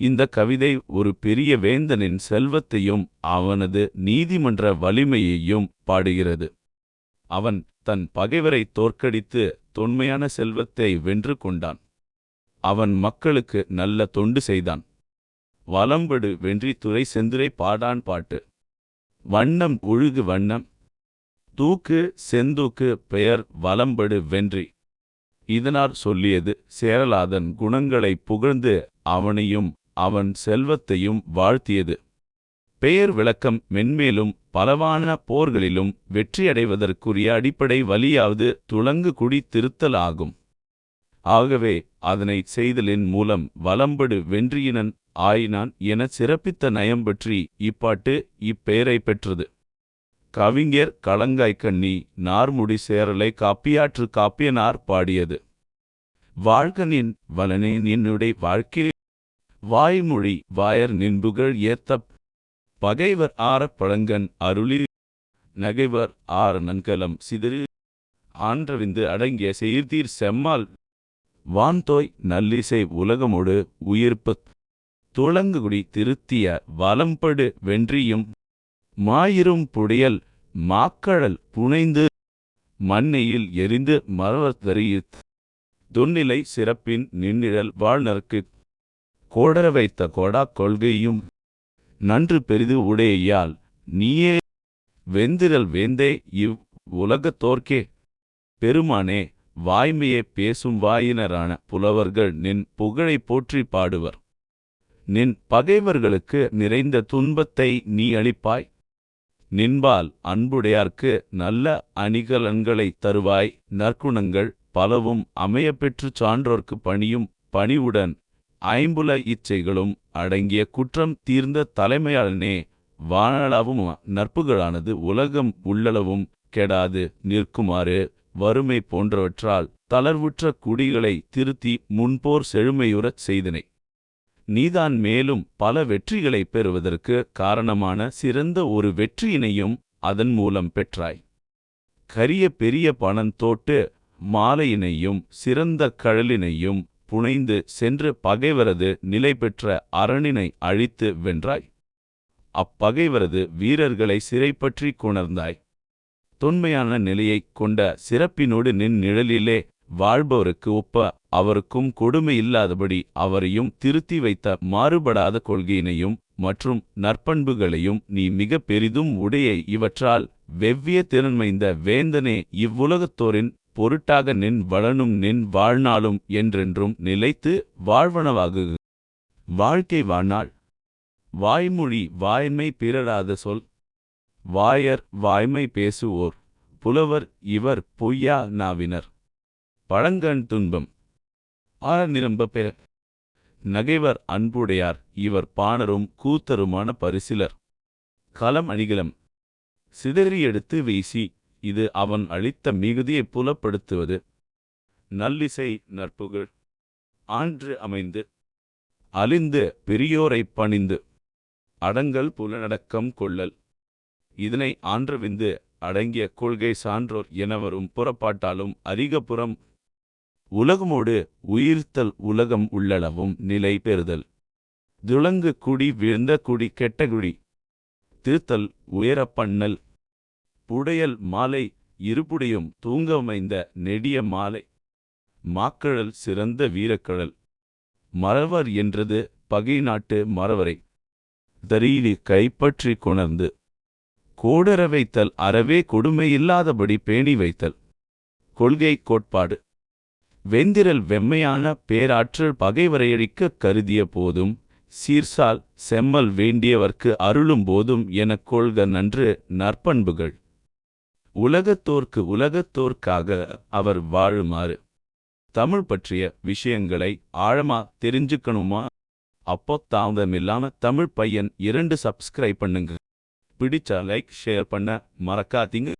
இந்த கவிதை ஒரு பெரிய வேந்தனின் செல்வத்தையும் அவனது நீதிமன்ற வலிமையையும் பாடுகிறது. அவன் தன் பகைவரை தோற்கடித்து தொன்மையான செல்வத்தை வென்று கொண்டான். அவன் மக்களுக்கு நல்ல தொண்டு செய்தான். வலம்படு வென்றி துறை செந்துரை பாடான் பாட்டு. வண்ணம் ஒழுகு வண்ணம். தூக்கு செந்தூக்கு பெயர் வலம்படு வென்றி. இதனார் சொல்லியது சேரலாதன் குணங்களை புகழ்ந்து அவனையும் அவன் செல்வத்தையும் வாழ்த்தியது. பெயர் விளக்கம் மென்மேலும் பலவான போர்களிலும் வெற்றியடைவதற்குரிய அடிப்படை வலியாவது துளங்கு குடி திருத்தல் ஆகும் ஆகவே அதனை செய்தலின் மூலம் வலம்படு வென்றியினன் ஆயினான் என சிறப்பித்த நயம் பற்றி இப்பாட்டு இப்பெயரை பெற்றது. கவிஞர் களங்காய்க்கண்ணி நார்முடி சேரலை காப்பியாற்று காப்பியனார் பாடியது. வாழ்கனின் வலனே என்னுடைய வாழ்க்கையில் வாய்மொழி வாயர் நின்புகழ் ஏத்தப் பகைவர் ஆரப் பழங்கன் அருளி நகைவர் ஆர நன்கலம் சிதறு ஆன்றவிந்து அடங்கிய செய்தீர் செம்மால் வான்தோய் நல்லிசை உலகமொடு உயிர்ப்பு துளங்குகுடி திருத்திய வலம்படு வென்றியும் மாயிரும் புடையல் மாக்கழல் புனைந்து மண்ணையில் எரிந்து மறவத்தறியித் தொன்னிலை சிறப்பின் நின்னிழல் வாழ்நர்க்குக் கோடர வைத்த கோடா கொள்கையும் நன்று பெரிது உடையால் நீயே வெந்திரல் வேந்தே இவ் உலகத்தோர்க்கே பெருமானே வாய்மையே பேசும் வாயினரான புலவர்கள் நின் புகழை போற்றி பாடுவர். நின் பகைவர்களுக்கு நிறைந்த துன்பத்தை நீ அளிப்பாய். நின்பால் அன்புடையார்க்கு நல்ல அணிகலன்களை தருவாய். நற்குணங்கள் பலவும் அமையப்பெற்றுச் சான்றோர்க்கு பணியும் பணிவுடன் ஐம்புல இச்சைகளும் அடங்கிய குற்றம் தீர்ந்த தலைமையாளனே வானளவும் நற்புகழானது உலகம் உள்ளளவும் கெடாது நிற்குமாறு வறுமை போன்றவற்றால் தளர்வுற்ற குடிகளை திருத்தி முன்போர் செழுமையுறச் செய்தனை. நீதான் மேலும் பல வெற்றிகளை பெறுவதற்கு காரணமான சிறந்த ஒரு வெற்றியினையும் அதன் மூலம் பெற்றாய். கரிய பெரிய பணந்தோட்டு மாலையினையும் சிறந்த கழலினையும் புனைந்து சென்று பகைவரது நிலை பெற்ற அரணினை அழித்து வென்றாய். அப்பகைவரது வீரர்களை சிறைப்பற்றி கொணர்ந்தாய். தொன்மையான நிலையைக் கொண்ட சிறப்பினோடு நின் நிழலிலே வாழ்பவருக்கு ஒப்ப அவருக்கும் கொடுமை இல்லாதபடி அவரையும் திருத்தி வைத்த மாறுபடாத கொள்கையினையும் மற்றும் நற்பண்புகளையும் நீ மிக பெரிதும் உடைய இவற்றால் வெவ்விய திறன்மைந்த வேந்தனே இவ்வுலகத்தோரின் பொருட்டாக நின் வளனும் நின் வாழ்நாளும் என்றென்றும் நிலைத்து வாழ்வனவாகு. வாழ்க்கை வாழ்நாள் வாய்மொழி வாய்மை பிறராத சொல். வாயர் வாய்மை பேசுவோர். புலவர் இவர் பொய்யா நாவினர். பழங்கண் துன்பம். ஆ நிரம்ப பெற. நகைவர் அன்புடையார் இவர் பாணரும் கூத்தருமான பரிசிலர். களம் அணிகலம். சிதறி எடுத்து வீசி இது அவன் அளித்த மிகுதியை புலப்படுத்துவது. நல்லிசை நற்புகழ். ஆன்று அமைந்து அலிந்து பெரியோரைப் பணிந்து அடங்கல் புலனடக்கம் கொள்ளல். இதனை ஆன்றவிந்து அடங்கிய கொள்கை சான்றோர் எனவரும் புறப்பாட்டாலும் அதிகப்புறம் உலகமோடு உயிர்த்தல் உலகம் உள்ளளவும் நிலை பெறுதல். துளங்கு குடி வீழ்ந்த குடி கெட்ட குடி திருத்தல் உயரப்பண்ணல் புடையல் மாலை இருபுடையும் தூங்கமைந்த நெடிய மாலை. மாக்கழல் சிறந்த வீரக்கழல். மறவர் என்றது பகை நாட்டு மறவரை. தரீலி கைப்பற்றி கொணர்ந்து. கோடர வைத்தல் அறவே கொடுமையில்லாதபடி பேணி வைத்தல். கொள்கை கோட்பாடு. வெந்திரல் வெம்மையான பேராற்றல் பகைவரையழிக்க கருதிய போதும் சீர்சால் செம்மல் வேண்டியவர்க்கு அருளும் போதும் எனக் கொள்க நன்று நற்பண்புகள். உலகத்தோர்க்கு உலகத்தோர்க்காக அவர் வாழுமாறு தமிழ் பற்றிய விஷயங்களை ஆழமா தெரிஞ்சுக்கணுமா? அப்போ தாமதமில்லாம தமிழ் பையன் இரண்டு சப்ஸ்கிரைப் பண்ணுங்க. பிடிச்சா லைக் ஷேர் பண்ண மறக்காதீங்க.